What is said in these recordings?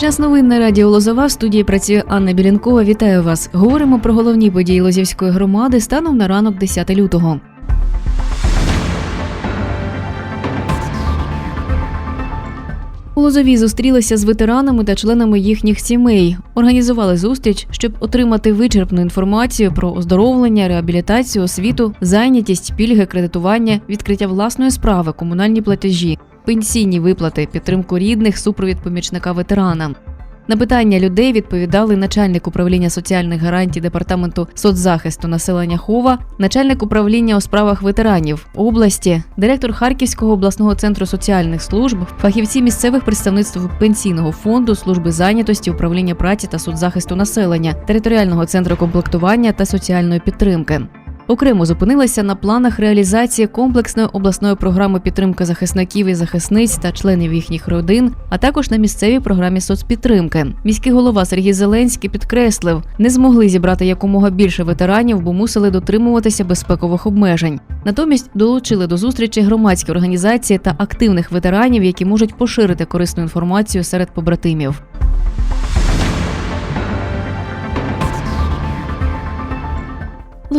Час новин на радіо Лозова в студії працює Анна Білянкова. Вітаю вас. Говоримо про головні події Лозівської громади станом на ранок 10 лютого. У Лозові зустрілися з ветеранами та членами їхніх сімей. Організували зустріч, щоб отримати вичерпну інформацію про оздоровлення, реабілітацію, освіту, зайнятість, пільги, кредитування, відкриття власної справи, комунальні платежі, пенсійні виплати, підтримку рідних, супровід помічника ветерана. На питання людей відповідали начальник управління соціальних гарантій департаменту соцзахисту населення Хова, начальник управління у справах ветеранів області, директор Харківського обласного центру соціальних служб, фахівці місцевих представництв пенсійного фонду, служби зайнятості, управління праці та соцзахисту населення, територіального центру комплектування та соціальної підтримки. Окремо зупинилися на планах реалізації комплексної обласної програми підтримки захисників і захисниць та членів їхніх родин, а також на місцевій програмі соцпідтримки. Міський голова Сергій Зеленський підкреслив, не змогли зібрати якомога більше ветеранів, бо мусили дотримуватися безпекових обмежень. Натомість долучили до зустрічі громадські організації та активних ветеранів, які можуть поширити корисну інформацію серед побратимів.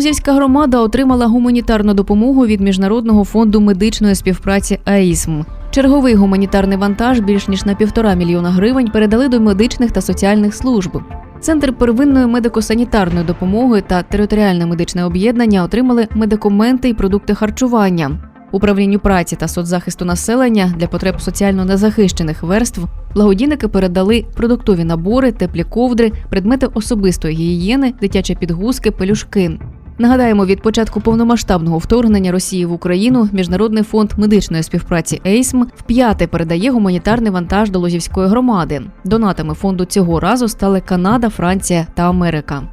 Лозівська громада отримала гуманітарну допомогу від Міжнародного фонду медичної співпраці АІСМ. Черговий гуманітарний вантаж більш ніж на півтора мільйона гривень передали до медичних та соціальних служб. Центр первинної медико-санітарної допомоги та територіальне медичне об'єднання отримали медикаменти і продукти харчування. Управлінню праці та соцзахисту населення для потреб соціально незахищених верств благодійники передали продуктові набори, теплі ковдри, предмети особистої гігієни, дитячі підгузки, пелюшки. Нагадаємо, від початку повномасштабного вторгнення Росії в Україну Міжнародний фонд медичної співпраці ЕЙСМ вп'яте передає гуманітарний вантаж до Лозівської громади. Донатами фонду цього разу стали Канада, Франція та Америка.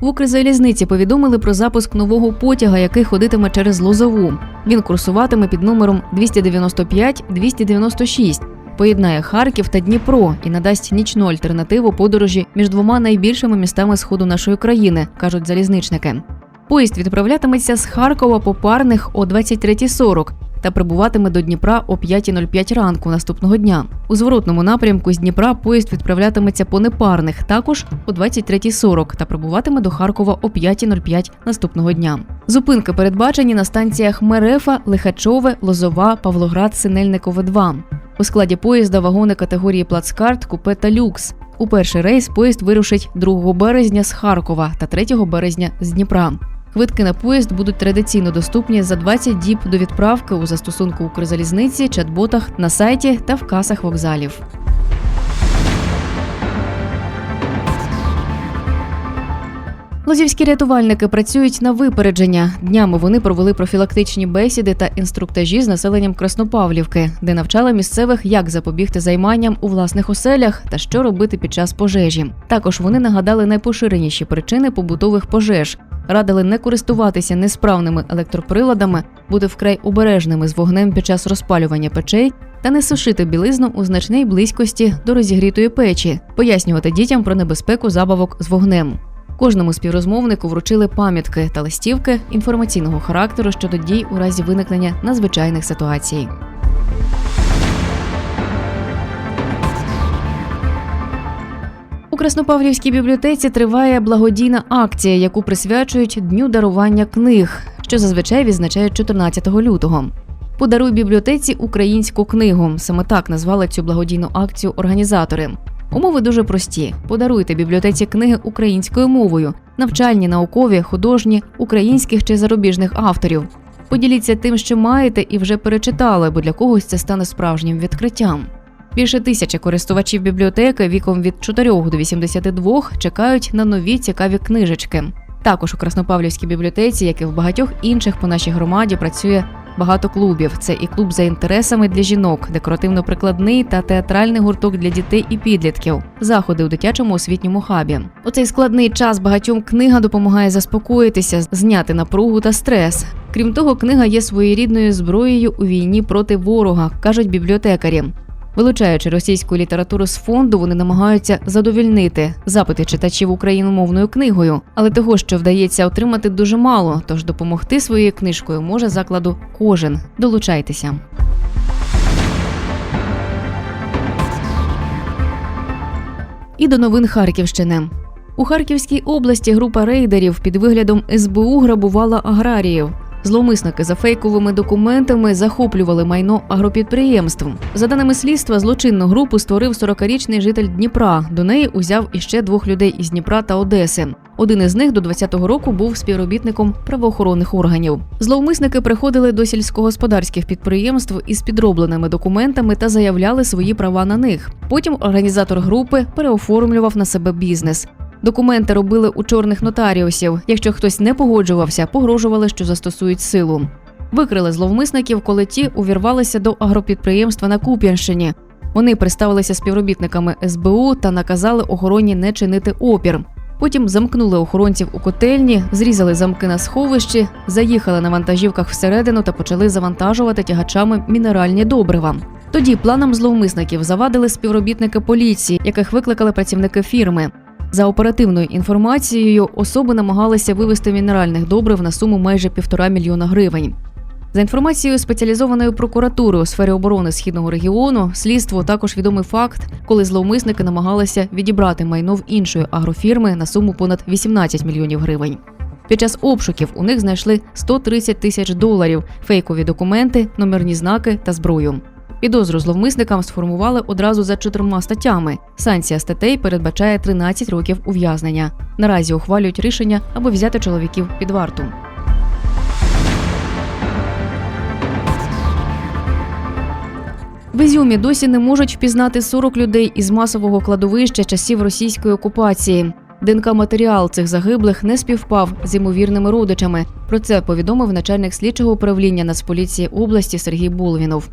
В Укрзалізниці повідомили про запуск нового потяга, який ходитиме через Лозову. Він курсуватиме під номером 295-296. Поєднає Харків та Дніпро і надасть нічну альтернативу подорожі між двома найбільшими містами сходу нашої країни, кажуть залізничники. Поїзд відправлятиметься з Харкова по парних о 23.40 та прибуватиме до Дніпра о 5.05 ранку наступного дня. У зворотному напрямку з Дніпра поїзд відправлятиметься по непарних також о 23.40 та прибуватиме до Харкова о 5.05 наступного дня. Зупинки передбачені на станціях Мерефа, Лихачове, Лозова, Павлоград, Синельникове 2. У складі поїзда вагони категорії плацкарт, купе та люкс. У перший рейс поїзд вирушить 2 березня з Харкова та 3 березня з Дніпра. Квитки на поїзд будуть традиційно доступні за 20 діб до відправки у застосунку Укрзалізниці, чат-ботах на сайті та в касах вокзалів. Лозівські рятувальники працюють на випередження. Днями вони провели профілактичні бесіди та інструктажі з населенням Краснопавлівки, де навчали місцевих, як запобігти займанням у власних оселях та що робити під час пожежі. Також вони нагадали найпоширеніші причини побутових пожеж, радили не користуватися несправними електроприладами, бути вкрай обережними з вогнем під час розпалювання печей та не сушити білизну у значній близькості до розігрітої печі, пояснювати дітям про небезпеку забавок з вогнем. Кожному співрозмовнику вручили пам'ятки та листівки інформаційного характеру щодо дій у разі виникнення надзвичайних ситуацій. У Краснопавлівській бібліотеці триває благодійна акція, яку присвячують Дню дарування книг, що зазвичай відзначають 14 лютого. Подаруй бібліотеці українську книгу. Саме так назвали цю благодійну акцію організатори. Умови дуже прості: подаруйте бібліотеці книги українською мовою, навчальні, наукові, художні, українських чи зарубіжних авторів. Поділіться тим, що маєте, і вже перечитали, бо для когось це стане справжнім відкриттям. Більше тисячі користувачів бібліотеки віком від 4 до 82 чекають на нові цікаві книжечки. Також у Краснопавлівській бібліотеці, як і в багатьох інших по нашій громаді, працює багато клубів. Це і клуб за інтересами для жінок, декоративно-прикладний та театральний гурток для дітей і підлітків, заходи у дитячому освітньому хабі. У цей складний час багатьом книга допомагає заспокоїтися, зняти напругу та стрес. Крім того, книга є своєрідною зброєю у війні проти ворога, кажуть бібліотекарі. Вилучаючи російську літературу з фонду, вони намагаються задовільнити запити читачів україномовною книгою, але того, що вдається отримати, дуже мало. Тож допомогти своєю книжкою може закладу кожен. Долучайтеся. І до новин Харківщини. У Харківській області група рейдерів під виглядом СБУ грабувала аграріїв. Зловмисники за фейковими документами захоплювали майно агропідприємств. За даними слідства, злочинну групу створив 40-річний житель Дніпра. До неї узяв іще двох людей із Дніпра та Одеси. Один із них до 20-го року був співробітником правоохоронних органів. Зловмисники приходили до сільськогосподарських підприємств із підробленими документами та заявляли свої права на них. Потім організатор групи переоформлював на себе бізнес. Документи робили у чорних нотаріусів. Якщо хтось не погоджувався, погрожували, що застосують силу. Викрили зловмисників, коли ті увірвалися до агропідприємства на Куп'янщині. Вони представилися співробітниками СБУ та наказали охороні не чинити опір. Потім замкнули охоронців у котельні, зрізали замки на сховищі, заїхали на вантажівках всередину та почали завантажувати тягачами мінеральні добрива. Тоді планам зловмисників завадили співробітники поліції, яких викликали працівники фірми. За оперативною інформацією, особи намагалися вивести мінеральних добрив на суму майже півтора мільйона гривень. За інформацією спеціалізованої прокуратури у сфері оборони східного регіону, слідству також відомий факт, коли зловмисники намагалися відібрати майно в іншої агрофірми на суму понад 18 мільйонів гривень. Під час обшуків у них знайшли 130 тисяч доларів, фейкові документи, номерні знаки та зброю. Підозру зловмисникам сформували одразу за чотирма статтями. Санкція статей передбачає 13 років ув'язнення. Наразі ухвалюють рішення, аби взяти чоловіків під варту. В Ізюмі досі не можуть впізнати 40 людей із масового кладовища часів російської окупації. ДНК матеріал цих загиблих не співпав з ймовірними родичами. Про це повідомив начальник слідчого управління Нацполіції області Сергій Булвінов.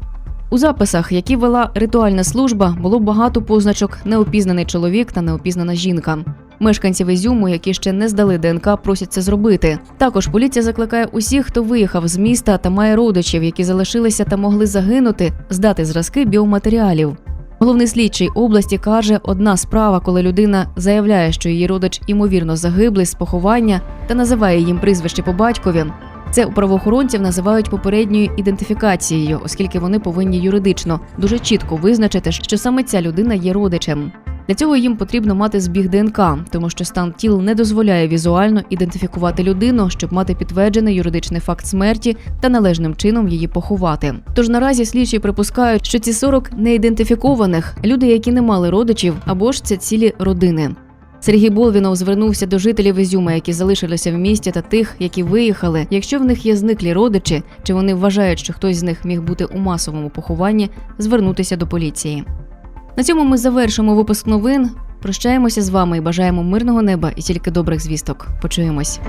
У записах, які вела ритуальна служба, було багато позначок неопізнаний чоловік та неопізнана жінка. Мешканців Ізюму, які ще не здали ДНК, просять це зробити. Також поліція закликає усіх, хто виїхав з міста та має родичів, які залишилися та могли загинути, здати зразки біоматеріалів. Головний слідчий області каже, одна справа, коли людина заявляє, що її родич імовірно загиблий з поховання та називає їм прізвище по батькові. Це у правоохоронців називають попередньою ідентифікацією, оскільки вони повинні юридично дуже чітко визначити, що саме ця людина є родичем. Для цього їм потрібно мати збіг ДНК, тому що стан тіл не дозволяє візуально ідентифікувати людину, щоб мати підтверджений юридичний факт смерті та належним чином її поховати. Тож наразі слідчі припускають, що ці 40 неідентифікованих люди, які не мали родичів, або ж це цілі родини. Сергій Болвінов звернувся до жителів Ізюма, які залишилися в місті, та тих, які виїхали. Якщо в них є зниклі родичі, чи вони вважають, що хтось з них міг бути у масовому похованні, звернутися до поліції. На цьому ми завершимо випуск новин. Прощаємося з вами і бажаємо мирного неба і тільки добрих звісток. Почуємось.